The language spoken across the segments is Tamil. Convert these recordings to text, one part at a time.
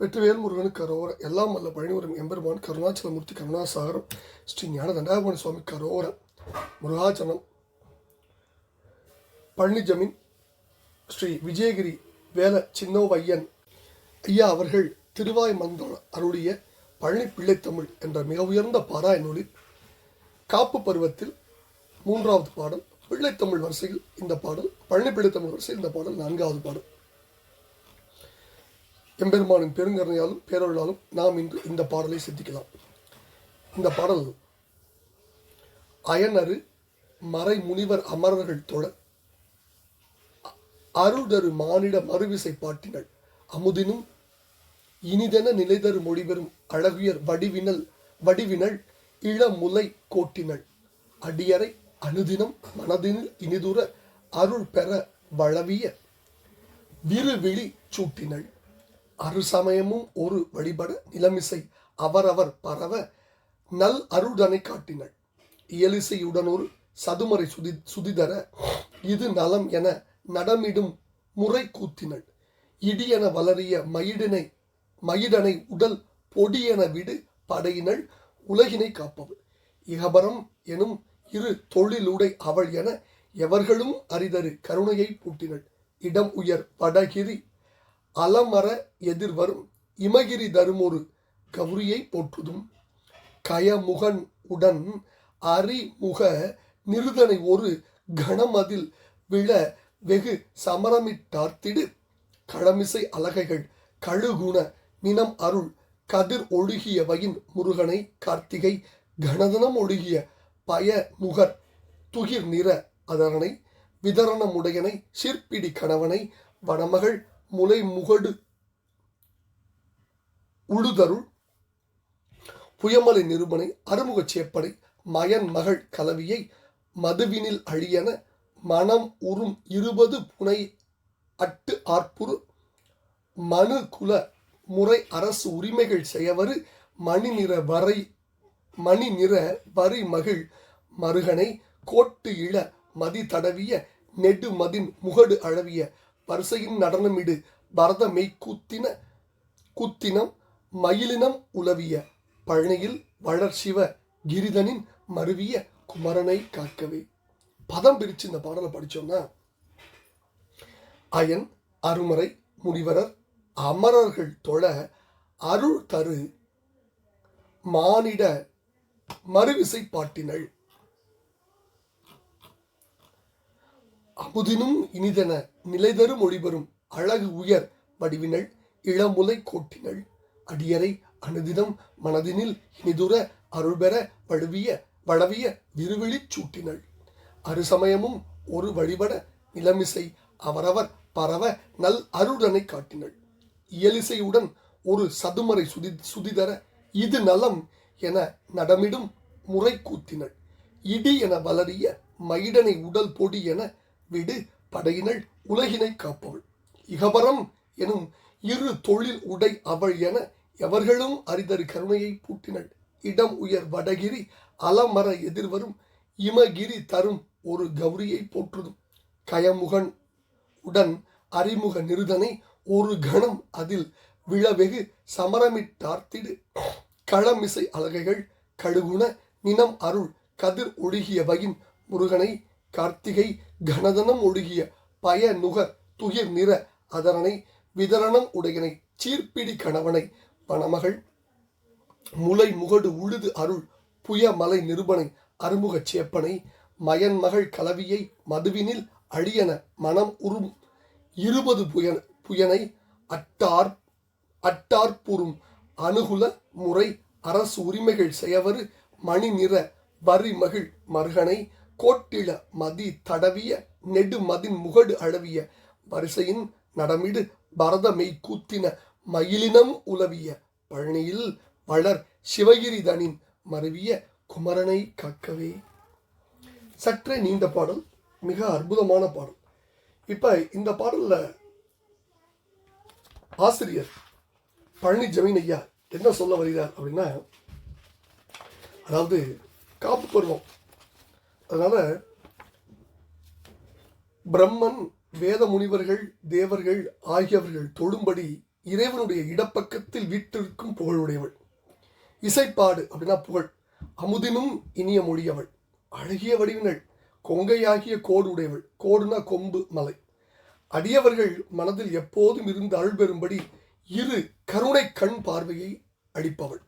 வெற்றிவேல் முருகனுக்கு கரோர எல்லாம் வல்ல பழனிவரும் எம்பெருமான் கருணாச்சலமூர்த்தி கருணாசாகரம் ஸ்ரீ ஞானதண்டாபவன சுவாமி கரோரம் முருகாச்சலம் பழனி ஜமீன் ஸ்ரீ விஜயகிரி வேல சின்னோவையன் ஐயா அவர்கள் திருவாய் மந்தோள அருளிய பழனி பிள்ளைத்தமிழ் என்ற மிக உயர்ந்த பாராய நூலில் காப்பு பருவத்தில் மூன்றாவது பாடல் பிள்ளைத்தமிழ் வரிசையில் இந்த பாடல் பழனி பிள்ளைத்தமிழ் வரிசையில் இந்த பாடல் நான்காவது பாடல். எம்பெருமானின் பெருங்கருணையாலும் பேரொருளாலும் நாம் இன்று இந்த பாடலை சித்திக்கலாம். இந்த பாடல் அயனரு மறை முனிவர் அமரர்கள் தொடர் அருள்தரு மானிட மறுவிசை பாட்டினள் அமுதினும் இனிதென நிலைதரு மொழிபெறும் அழகுயர் வடிவினல் வடிவினள் இளமுலை கோட்டினள். அடியறை அனுதினம் மனதினில் இனிதுர அருள் பெற வளவிய விருவிழி சூட்டினள். அருசமயமும் ஒரு வழிபட நிலமிசை அவரவர் பரவ நல் அருடனை காட்டினள். இயலிசையுடனொரு சதுமறை சுதி சுதிதர இது நலம் என நடமிடும் முறை கூத்தினள். இடியென வளரிய மயிடினை மயிடனை உடல் பொடியென விடு படையினள் உலகினை காப்பவள். இகபரம் எனும் இரு தொழிலுடை அவள் என எவர்களும் அரிதரு கருணையை பூட்டினள். இடம் உயர் வடகிரி அலமர எதிர்வரும் இமகிரி தருமொரு கௌரியை போற்றுதும் கயமுகன் உடன் அறிமுக நிருதனை ஒரு கணமதில் விழ வெகு சமரமிட்டார்த்திடு களமிசை அலகைகள் கழுகுண நினம் அருள் கதிர் ஒழுகியவையின் முருகனை கார்த்திகை கணதனம் ஒழுகிய பய நுகர் துகிர் நிற அதரனை விதரணமுடையனை சிற்பிடி கணவனை வனமகள் முலை முகடு உழுதருள் புயமலை நிருபனை அறுமுகச் சேப்பனை மயன் மகள் கலவியை மதுவினில் அழியன மனம் உறும் இருபது புனை அட்டு ஆர்ப்புரு மனு குல முறை அரசு உரிமைகள் செய்யவரு மணி நிற வரை மணி நிற வரி மகிழ் மருகனை கோட்டு இள மதி தடவிய நெடுமதின் முகடு அழவிய வரிசையின் நடனமிடு. பரத மெய் குத்தினம் மயிலினம் உலவிய. பழனியில் வளர்ச்சிவ கிரிதனின் மருவிய குமரனை காக்கவே. பதம் பிரிச்சு இந்த பாடலை படித்தோம்னா அயன் அருமறை முனிவரர் அமரர்கள் தொழ அருள் தரு மானிட மறுவிசை பாட்டினள் அமுதினும் இனிதென நிலைதரு மொழிபெறும் அழகு உயர் வடிவினள் இளமுலை கோட்டினள். அடியரை அனுதினம் மனதினில் இனிதுர அருள்பெற வழுவிய வளவிய விருவிழிச் சூட்டினள். அருசமயமும் ஒரு வழிபட நிலமிசை அவரவர் பரவ நல் அருடனை காட்டினள். இயலிசையுடன் ஒரு சதுமறை சுதி சுதிதர இது நலம் என நடமிடும் முறை கூத்தினள். இடி என வளரிய மயிடனை உடல் பொடி என விடு படையினள் உலகினை காப்பவள். இகபரம் எனும் இரு தொழில் உடை அவள் என எவர்களும் அரிதரு கருணையை பூட்டினள். இடம் உயர் வடகிரி அலமர எதிர்வரும் இமகிரி தரும் ஒரு கௌரியை போற்றுதும். கயமுகன் உடன் அறிமுக நிருதனை ஒரு கணம் அதில் விழவெகு சமரமிட்டார்த்திடு களமிசை அலகைகள் கழுகுண நினம் அருள் கதிர் ஒழுகியவையின் முருகனை கார்த்திகை கணதனம் ஒழுகிய பய நுக துயிர் நிற அதரனை விதரணம் உடையனை சீர்பிடி கணவனை பணமகள் முலை முகடு உழுது அருள் புய மலை நிருபனை அருமுகச் சேப்பனை மயன் மகள் கலவியை மதுவினில் அழியன மனம் உறும் இருபது புயன புயனை அட்டார் அட்டார்புறும் அணுகுல முறை அரசு உரிமைகள் செய்யவரு மணி நிற வரி மகிழ் மருகனை கோட்டிள மதி தடவிய நெடுமதின் முகடு அழவிய வரிசையின் நடமிடு பரதமை கூத்தின மயிலினம் உலவிய பழனியில் வளர் சிவகிரிதனின் மருவிய குமரனை காக்கவே. சற்றே நீண்ட பாடல் மிக அற்புதமான பாடல். இப்போ இந்த பாடலில் ஆசிரியர் பழனி ஜமீன் ஐயா என்ன சொல்ல வருகிறார் அப்படின்னா அதாவது காப்பு பருவம். அதனால் பிரம்மன் வேத முனிவர்கள் தேவர்கள் ஆகியவர்கள் தொழும்படி இறைவனுடைய இடப்பக்கத்தில் வீட்டிற்கும் புகழுடையவள். இசைப்பாடு அப்படின்னா புகழ். அமுதினும் இனிய மொழியவள். அழகிய வடிவினள். கொங்கையாகிய கோடு உடையவள் கோடுனா கொம்பு மலை. அடியவர்கள் மனதில் எப்போதும் இருந்து அருள் பெறும்படி இரு கருணை கண் பார்வையை அளிப்பவள்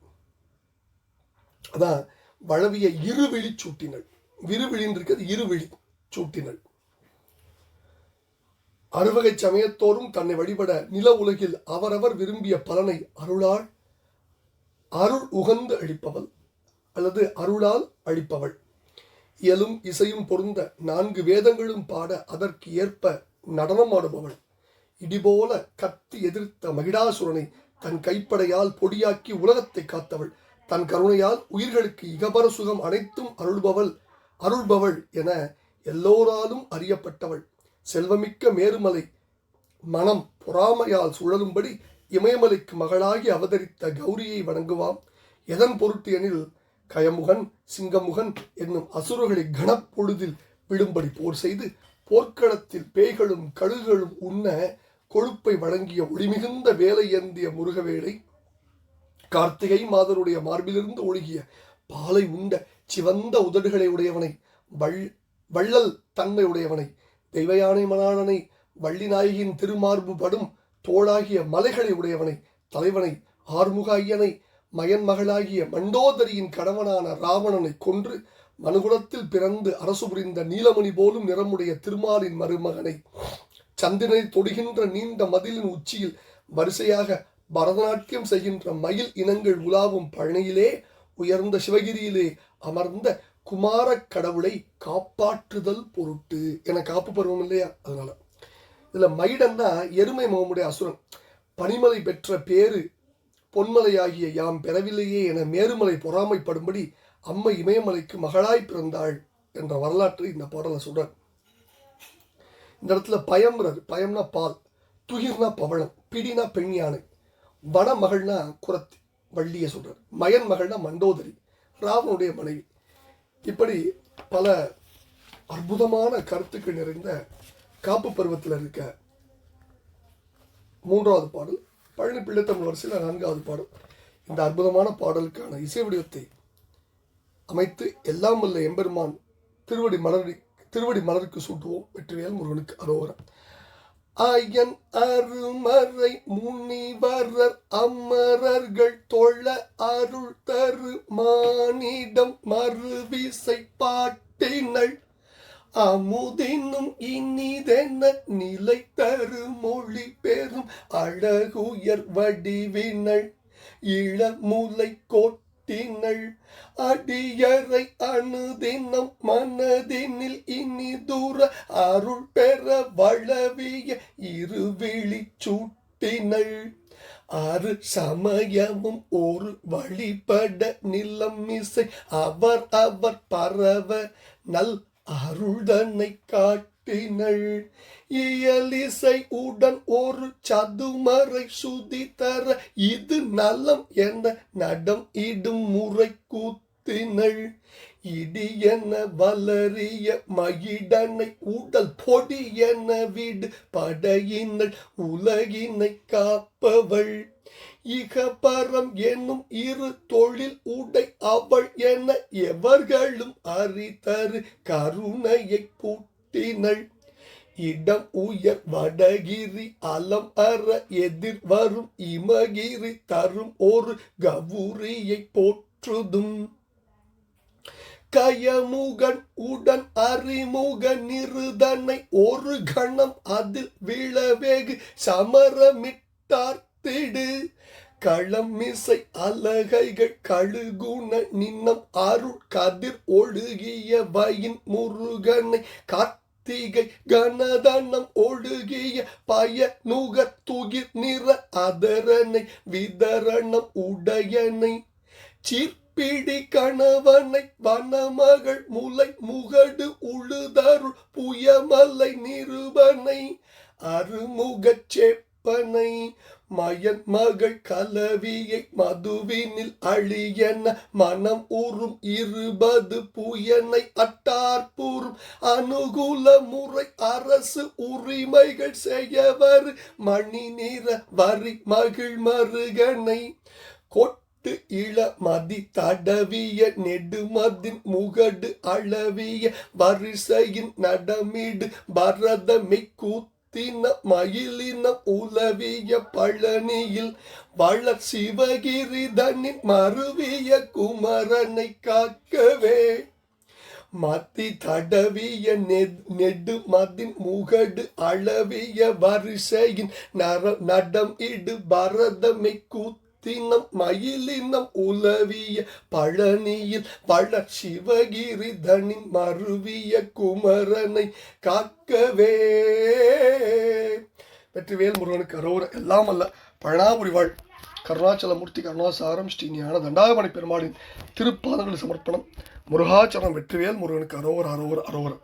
அதான் வளவிய இரு வெளிச்சூட்டினள். விருவிழின்னு இருக்கிறது இருவிழி சூட்டினள் அறுவகை சமயத்தோறும் தன்னை வழிபட நில உலகில் அவரவர் விரும்பிய பலனை அருளால் அருள் உகந்து அழிப்பவள் அல்லது அருளால் அழிப்பவள் இயலும் இசையும் பொருந்த நான்கு வேதங்களும் பாட அதற்கு ஏற்ப நடனமாடுபவள் இடிபோல கத்தி எதிர்த்த மகிடாசுரனை தன் கைப்படையால் பொடியாக்கி உலகத்தை காத்தவள். தன் கருணையால் உயிர்களுக்கு இகபர சுகம் அனைத்தும் அருள்பவள் அருள்பவள் என எல்லோராலும் அறியப்பட்டவள். செல்வமிக்க மேருமலை மனம் பொறாமையால் சுழலும்படி இமயமலைக்கு மகளாகி அவதரித்த கௌரியை வணங்குவாம். எதன் பொருட்டு எனில் கயமுகன் சிங்கமுகன் என்னும் அசுரர்களை கனப்பொழுதில் விடும்படி போர் செய்து போர்க்களத்தில் பேய்களும் கழுகுகளும் உண்ண கொழுப்பை வழங்கிய ஒளிமிகுந்த வேலை ஏந்திய முருகவேளை கார்த்திகை மாதருடைய மார்பிலிருந்து ஒழுகிய பாலை உண்ட சிவந்த உதடுகளை உடையவனை வள் வள்ளல் தன்மை உடையவனை தெய்வயானை மணாளனை வள்ளி நாயகியின் திருமார்பு படும் தோளாகிய மலைகளை உடையவனை தலைவனை ஆறுமுக ஐயனை மயன் மகளாகிய மண்டோதரியின் கணவனான ராவணனை கொன்று மனுகுலத்தில் பிறந்து அரசு புரிந்த நீலமணி போலும் நிறமுடைய திருமாலின் மருமகனை சந்திரனை தொடுகின்ற நீண்ட மதிலின் உச்சியில் வரிசையாக பரதநாட்டியம் செய்கின்ற மயில் இனங்கள் உலாவும் பழனியிலே உயர்ந்த சிவகிரியிலே அமர்ந்த குமார கடவுளை காப்பாற்றுதல் பொருட்டு. என காப்பு பருவம் இல்லையா? அதனால. இதில் மைடன்னா எருமை முகமுடைய அசுரன். பனிமலை பெற்ற பேரு பொன்மலையாகிய யாம் பெறவில்லையே என மேருமலை பொறாமைப்படும்படி அம்மை இமயமலைக்கு மகளாய் பிறந்தாள் என்ற வரலாற்றை இந்த பாடலை சொல்கிறார் இந்த இடத்துல பயம்ன்றது பயம்னா பால். துகிர்னா பவளம். பிடினா பெண் யானை வனமகள்னா குரத்தி. வள்ளியை சொல்கிறார் மயன் மகள்னா மண்டோதரி. ராவனுடைய மனைவி. இப்படி பல அற்புதமான கருத்துக்கள் நிறைந்த காப்பு பருவத்தில் இருக்க மூன்றாவது பாடல் பழனி பிள்ளைத்தமிழ் வரிசையில் நான்காவது பாடல். இந்த அற்புதமான பாடலுக்கான இசை வடிவத்தை அமைத்து எல்லாம் வல்ல எம்பெருமான் திருவடி மலரி திருவடி மலருக்கு சூட்டுவோம். வெற்றிவேல் முருகனுக்கு அரோகரம். ஐயன் அருமறை முனிவரர் அமரர்கள் தொழ அருள் தரு மானிடம் மறுவிசை பாட்டினள். அமுதினும் இனிதென நிலை தரு மொழி பெறும் அழகுயர் வடிவினள். இளமுலை கோட்டினள் அடியறை அணுதினம் மனதினில் இனி தூர அருள் பெற வளவிய இருவிழி சூட்டினள். ஆறு சமயமும் ஒரு வழிபட நிலம் இசை அவர் அவர் பரவ நல் அருள்தனை காட்டு இயலிசை உடன் ஒரு சதுமறை சுதி தர இது நலம் என நடம் இடும் முறை கூத்தினள். இடி என்ன வளரிய மகிடனை உடல் பொடி என விடு படையினள் உலகினை காப்பவள். இகபரம் என்னும் இரு தொழில் உடை அவள் என எவர்களும் அறிதரு கருணையை பூட்டினள் இடம் உயர் வடகிரி அலம் அற எதிர் வரும் இமகிரி தரும் ஒரு கவுரியை போற்றுதும். கயமுகன் உடன் அறிமுக நிறுதனை ஒரு கணம் அதில் விழவேகு சமரமிட்டார்த்திடு. களம் மிசை அலகைகள் கழுகுண நின்னம் அருள் கதிர் ஒழுகிய வயின் முருகனை கார்த்திகை கனதனம் ஒழுகிய பய நுகர் துகிர் நிற அதரனை விதரணம் உடையனை. சிற்பிடி கணவனை வனமகள் முலை முகடு உழுதருள் புயமலை நிருபனை. அருமுகச் செப்பனை மயன் மகள் கலவியை மதுவினில் அழியன மனம் ஊறும் இருபது புயனை அட்டார்பூரும் அனுகூல முறை அரசு உரிமைகள் செய்யவர் மணி நிற வரி மகிழ் மருகனை. கொட்டு இள மதி தடவிய நெடுமதின் முகடு அளவிய வரிசையின் நடமிடு பரதமை கூத்தின மயிலின உலவிய பழனியில் வளர் சிவகிரிதனின் மருவிய குமரனை காக்கவே. மத்தி தடவிய நெடு மதின் முகடு அளவிய வரிசையின் நர நடம் இடு பரதமை கூத்து கூத்தினம் மயிலினம் உலவிய பழனியில் வளர் சிவகிரிதனின் மருவிய குமரனை காக்கவே. வெற்றிவேல் முருகனுக்கு அரோர எல்லாம் அல்ல. பழனாபுரி கருணாச்சலமூர்த்தி கருணாசாரம் ஸ்ரீ ஞான தண்டாயமணி பெருமாளின் திருப்பாதங்கள் சமர்ப்பணம். முருகாச்சலம் வெற்றிவேல் முருகனுக்கு அரோவர் அரோவர் அரோவர்